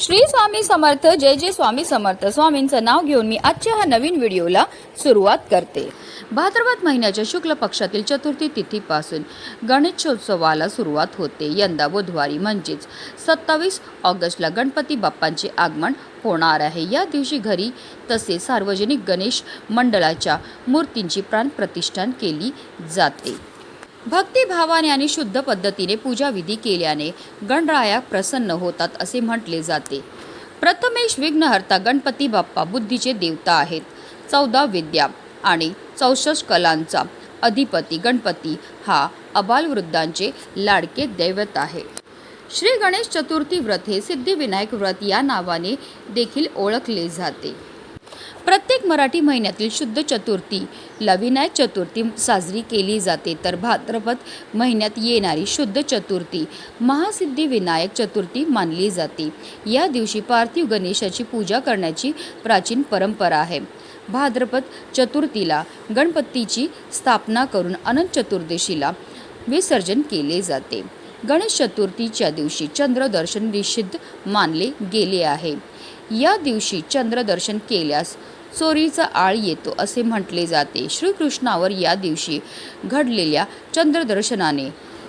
श्री स्वामी समर्थ जय जय स्वामी समर्थ. स्वामींचं नाव घेऊन मी आजच्या ह्या नवीन व्हिडिओला सुरुवात करते. भाद्रपद महिन्याच्या शुक्ल पक्षातील चतुर्थी तिथीपासून गणेशोत्सवाला सुरुवात होते. यंदा बुधवारी म्हणजेच सत्तावीस ऑगस्टला गणपती बाप्पांचे आगमन होणार आहे. या दिवशी घरी तसेच सार्वजनिक गणेश मंडळाच्या मूर्तींची प्राणप्रतिष्ठान केली जाते. भक्तिभावाने आणि शुद्ध पद्धतीने पूजाविधी केल्याने गणराया प्रसन्न होतात असे म्हटले जाते. प्रथमेश विघ्नहर्ता गणपती बाप्पा बुद्धीचे देवता आहेत. चौदा विद्या आणि चौसष्ट कलांचा अधिपती गणपती हा अबालवृद्धांचे लाडके दैवत आहे. श्री गणेश चतुर्थी व्रत हे सिद्धिविनायक व्रत या नावाने देखील ओळखले जाते. प्रत्येक मराठी महिन्यातील शुद्ध चतुर्थी लविनायक चतुर्थी साजरी केली जाते. तर भाद्रपद महिन्यात येणारी शुद्ध चतुर्थी महासिद्धी विनायक चतुर्थी मानली जाते. या दिवशी पार्थिव गणेशाची पूजा करण्याची प्राचीन परंपरा आहे. भाद्रपद चतुर्थीला गणपतीची स्थापना करून अनंत चतुर्दशीला विसर्जन केले जाते. गणेश चतुर्थीच्या दिवशी चंद्रदर्शन निषिद्ध मानले गेले आहे. या दिवशी चंद्रदर्शन केल्यास चोरीचा आळ येतो असे म्हटले जाते. श्रीकृष्णावर या दिवशी घडलेल्या चंद्रदर्शनाने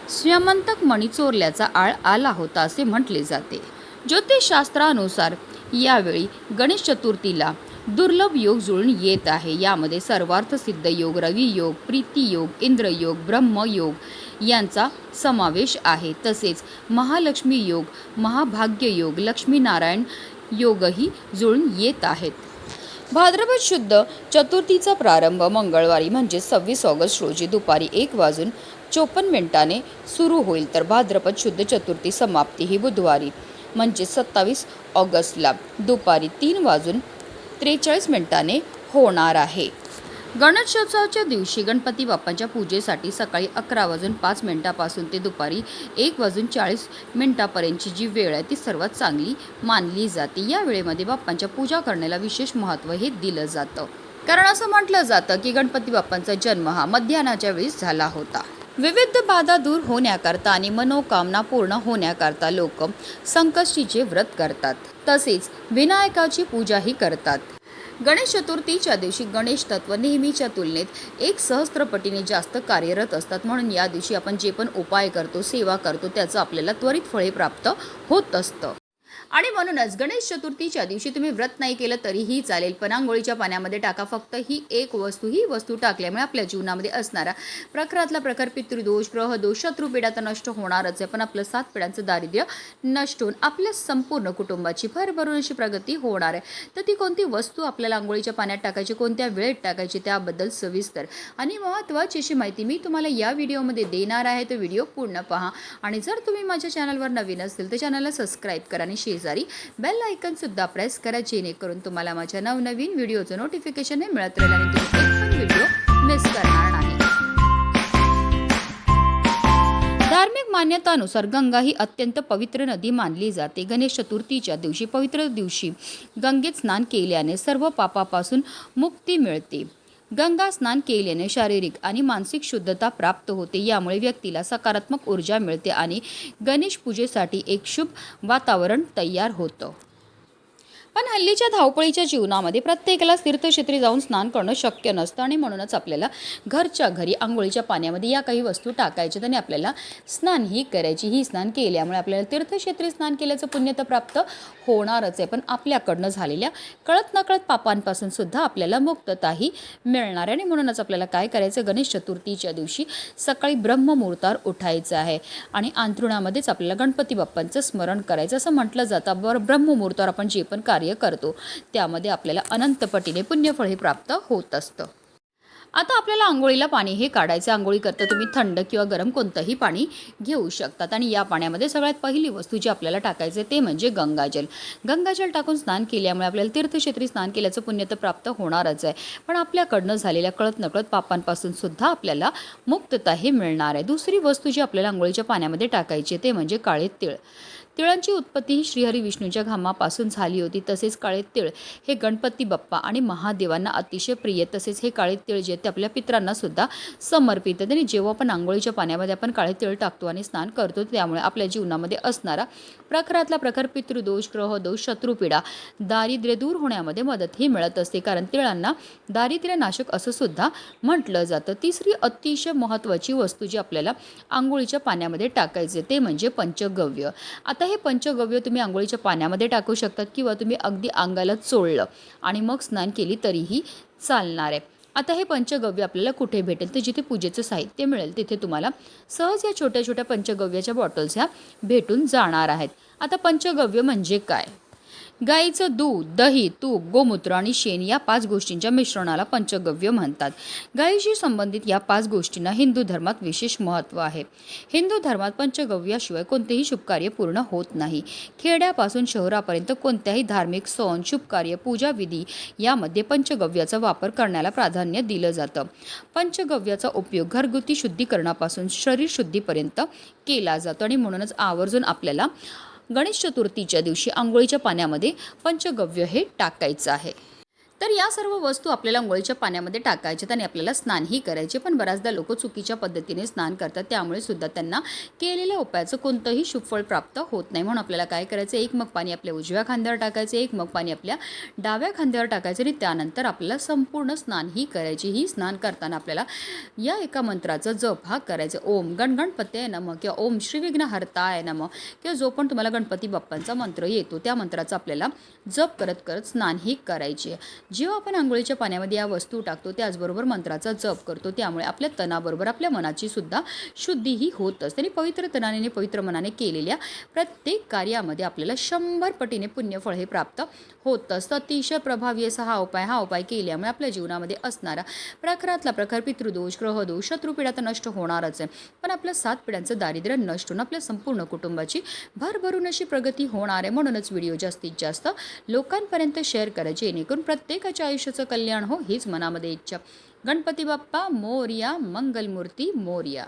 स्वयंतक मणी चोरल्याचा आळ आला होता असे म्हटले जाते. ज्योतिषशास्त्रानुसार यावेळी गणेश चतुर्थीला दुर्लभ योग जुळून येत आहे. यामध्ये सर्वार्थ सिद्ध योग रवी योग प्रीती योग इंद्रयोग ब्रह्मयोग यांचा समावेश आहे. तसेच महालक्ष्मी योग महाभाग्य योग लक्ष्मीनारायण योगही जुळून येत आहेत. भाद्रपद शुद्ध चतुर्थीचा प्रारंभ मंगळवारी म्हणजे सव्वीस ऑगस्ट रोजी दुपारी एक वाजून चोपन्न मिनिटाने सुरू होईल. तर भाद्रपद शुद्ध चतुर्थी समाप्ती ही बुधवारी म्हणजे सत्तावीस ऑगस्टला दुपारी तीन वाजून त्रेचाळीस मिनिटाने होणार आहे. गणेशोत्सवाच्या दिवशी गणपती बाप्पांच्या पूजेसाठी सकाळी अकरा वाजून पाच मिनिटापासून ते दुपारी एक वाजून चाळीस मिनिटापर्यंतची जी वेळ आहे ती सर्वात चांगली मानली जाते. या वेळेमध्ये बाप्पांच्या पूजा करण्याला विशेष महत्त्व हे दिलं जातं. कारण असं म्हटलं जातं की गणपती बाप्पांचा जन्म हा मध्याह्नाच्या वेळेस झाला होता. विविध बाधा दूर होण्याकरता आणि मनोकामना पूर्ण होण्याकरता लोक संकष्टीचे व्रत करतात. तसेच विनायकाची पूजाही करतात. गणेश चतुर्थीच्या दिवशी गणेश तत्व नेहमीच्या तुलनेत एक सहस्त्रपटीने जास्त कार्यरत असतात. म्हणून या दिवशी आपण जे पण उपाय करतो सेवा करतो त्याचं आपल्याला त्वरित फळे प्राप्त होत असतं. आणि म्हणूनच गणेश चतुर्थीच्या दिवशी तुम्ही व्रत नाही केलं तरीही चालेल. पण आंघोळीच्या पाण्यामध्ये टाका. फक्त ही एक वस्तू ही वस्तू टाकल्यामुळे आपल्या जीवनामध्ये असणारा प्रखरातला प्रखर पितृदोष ग्रहदोष शत्रुपिढा तर नष्ट होणारच आहे. पण आपलं सात पिढ्यांचं दारिद्र्य नष्ट होऊन आपल्या संपूर्ण कुटुंबाची भरभरून अशी प्रगती होणार आहे. तर ती कोणती वस्तू आपल्याला आंघोळीच्या पाण्यात टाकायची कोणत्या वेळेत टाकायची त्याबद्दल सविस्तर आणि महत्त्वाची अशी माहिती मी तुम्हाला या व्हिडिओमध्ये देणार आहे. तो व्हिडिओ पूर्ण पहा. आणि जर तुम्ही माझ्या चॅनलवर नवीन असतील तर चॅनलला सबस्क्राईब करा आणि शेजारी बेल आयकनसुद्धा प्रेस करा जेणेकरून तुम्हाला माझ्या नवनवीन व्हिडिओचं नोटिफिकेशन हे मिळत राहील आणि तुम्ही एक पण व्हिडिओ मिस करणार नाही. धार्मिक मान्यतानुसार गंगा ही अत्यंत पवित्र नदी मानली जाते. गणेश चतुर्थीच्या दिवशी पवित्र दिवशी गंगेत स्नान केल्याने सर्व पापापासून मुक्ती मिळते. गंगा स्नान केल्याने शारीरिक आणि मानसिक शुद्धता प्राप्त होते. यामुळे व्यक्तीला सकारात्मक ऊर्जा मिळते आणि गणेश पूजेसाठी एक शुभ वातावरण तयार होतं. पण हल्लीच्या धावपळीच्या जीवनामध्ये प्रत्येकाला तीर्थक्षेत्री जाऊन स्नान करणं शक्य नसतं आणि म्हणूनच आपल्याला घरच्या घरी आंघोळीच्या पाण्यामध्ये या काही वस्तू टाकायच्यात आणि आपल्याला स्नान ही करायची ही स्नान केल्यामुळे आपल्याला तीर्थक्षेत्री स्नान केल्याचं पुण्य तर प्राप्त होणारच आहे. पण आपल्याकडनं झालेल्या कळत नकळत पापांपासून सुद्धा आपल्याला मुक्तताही मिळणार आहे आणि म्हणूनच आपल्याला काय करायचं? गणेश चतुर्थीच्या दिवशी सकाळी ब्रह्ममुहूर्तावर उठायचं आहे आणि अंथरुणामध्येच आपल्याला गणपती बाप्पांचं स्मरण करायचं. असं म्हटलं जातं. बरं ब्रह्ममुहूर्तावर आपण जे पण कार्य करतो. त्यामध्ये आपल्याला अनंतपटीने पुण्यफळ हे प्राप्त होत असतं. आता आपल्याला आंघोळीला पाणी हे काढायचं. आंघोळी करता तुम्ही थंड किंवा गरम कोणतंही पाणी घेऊ शकतात. आणि या पाण्यामध्ये सगळ्यात पहिली वस्तू जी आपल्याला टाकायचे ते म्हणजे गंगाजल. गंगाजल टाकून स्नान केल्यामुळे आपल्याला तीर्थक्षेत्री स्नान केल्याचं पुण्य तर प्राप्त होणारच आहे. पण आपल्याकडनं झालेल्या कळत नकळत पापांपासून सुद्धा आपल्याला मुक्तता हे मिळणार आहे. दुसरी वस्तू जी आपल्याला आंघोळीच्या पाण्यामध्ये टाकायची ते म्हणजे काळे तिळ. तिळांची उत्पत्ती ही श्रीहरी विष्णूच्या घामापासून झाली होती तसेच काळे तिळ हे गणपती बाप्पा आणि महादेवांना अतिशय प्रिय तसेच हे काळे तिळ जे ते आपल्या पित्रांना सुद्धा समर्पित आणि जेव्हा आपण आंघोळीच्या पाण्यामध्ये आपण काळे तिळ टाकतो आणि स्नान करतो त्यामुळे आपल्या जीवनामध्ये असणारा प्रखरातला प्रखर पितृदोष ग्रहदोष शत्रुपीडा दारिद्र्य दूर होण्यामध्ये मदतही मिळत असते. कारण तिळांना दारिद्र्य नाशक असं सुद्धा म्हटलं जातं. तिसरी अतिशय महत्त्वाची वस्तू जी आपल्याला आंघोळीच्या पाण्यामध्ये टाकायचे ते म्हणजे पंचगव्य. आता हे पंचगव्य तुम्ही आंघोळीच्या पाण्यामध्ये टाकू शकतात किंवा तुम्ही अगदी अंगाला चोळलं आणि मग स्नान केली तरीही चालणार आहे. आता हे पंचगव्य आपल्याला कुठे भेटेल? तर जिथे पूजेचं साहित्य मिळेल तिथे तुम्हाला सहज या छोट्या छोट्या पंचगव्याच्या बॉटल्स ह्या भेटून जाणार आहेत. आता पंचगव्य म्हणजे काय? गाईचं दूध दही तूप गोमूत्र आणि शेण या पाच गोष्टींच्या मिश्रणाला पंचगव्य म्हणतात. गायीशी संबंधित या पाच गोष्टींना हिंदू धर्मात विशेष महत्त्व आहे. हिंदू धर्मात पंचगव्याशिवाय कोणतेही शुभकार्य पूर्ण होत नाही. खेड्यापासून शहरापर्यंत कोणत्याही धार्मिक सण शुभकार्य पूजा विधी यामध्ये पंचगव्याचा वापर करण्याला प्राधान्य दिलं जातं. पंचगव्याचा उपयोग घरगुती शुद्धीकरणापासून शरीर शुद्धीपर्यंत केला जातो आणि म्हणूनच आवर्जून आपल्याला गणेश चतुर्थीच्या दिवशी आंघोळीच्या पाण्यामध्ये पंचगव्य हे टाकायचं आहे. तर या सर्व वस्तू आपल्याला आंघोळीच्या पाण्यामध्ये टाकायच्यात आणि आपल्याला स्नानही करायचे. पण बऱ्याचदा लोक चुकीच्या पद्धतीने स्नान करतात. त्यामुळे सुद्धा त्यांना केलेल्या उपायाचं कोणतंही शुभफळ प्राप्त होत नाही. म्हणून आपल्याला काय करायचं? एक मग पाणी आपल्या उजव्या खांद्यावर टाकायचं एक मग पाणी आपल्या डाव्या खांद्यावर टाकायचं आणि त्यानंतर आपल्याला संपूर्ण स्नानही करायची. ही स्नान करताना आपल्याला या एका मंत्राचा जप हा करायचा. ओम गण आहे नम किंवा ओम श्री विघ्न हरताय नम किंवा जो पण तुम्हाला गणपती बाप्पांचा मंत्र येतो त्या मंत्राचा आपल्याला जप करत करत स्नानही करायची जेव्हा आपण आंघोळीच्या पाण्यामध्ये या वस्तू टाकतो त्याचबरोबर मंत्राचा जप करतो त्यामुळे आपल्या तनाबरोबर आपल्या मनाची सुद्धा शुद्धीही होत असते. आणि पवित्र तणाने पवित्र मनाने केलेल्या प्रत्येक कार्यामध्ये आपल्याला शंभर पटीने पुण्यफळ हे प्राप्त होत असतं. अतिशय प्रभावी असा हा उपाय हा उपाय केल्यामुळे आपल्या जीवनामध्ये असणारा प्रखरातला प्रखर पितृदोष ग्रहदोष शत्रुपिढा तर नष्ट होणारच आहे. पण आपल्या सात पिढ्यांचं दारिद्र्य नष्ट होऊन आपल्या संपूर्ण कुटुंबाची भरभरून अशी प्रगती होणार आहे. म्हणूनच व्हिडिओ जास्तीत जास्त लोकांपर्यंत शेअर करायचे जेणेकरून प्रत्येक प्रत्येकाच्या आयुष्याचं कल्याण हो हीच मनामध्ये इच्छा. गणपती बाप्पा मोर्या मंगलमूर्ती मोर्या.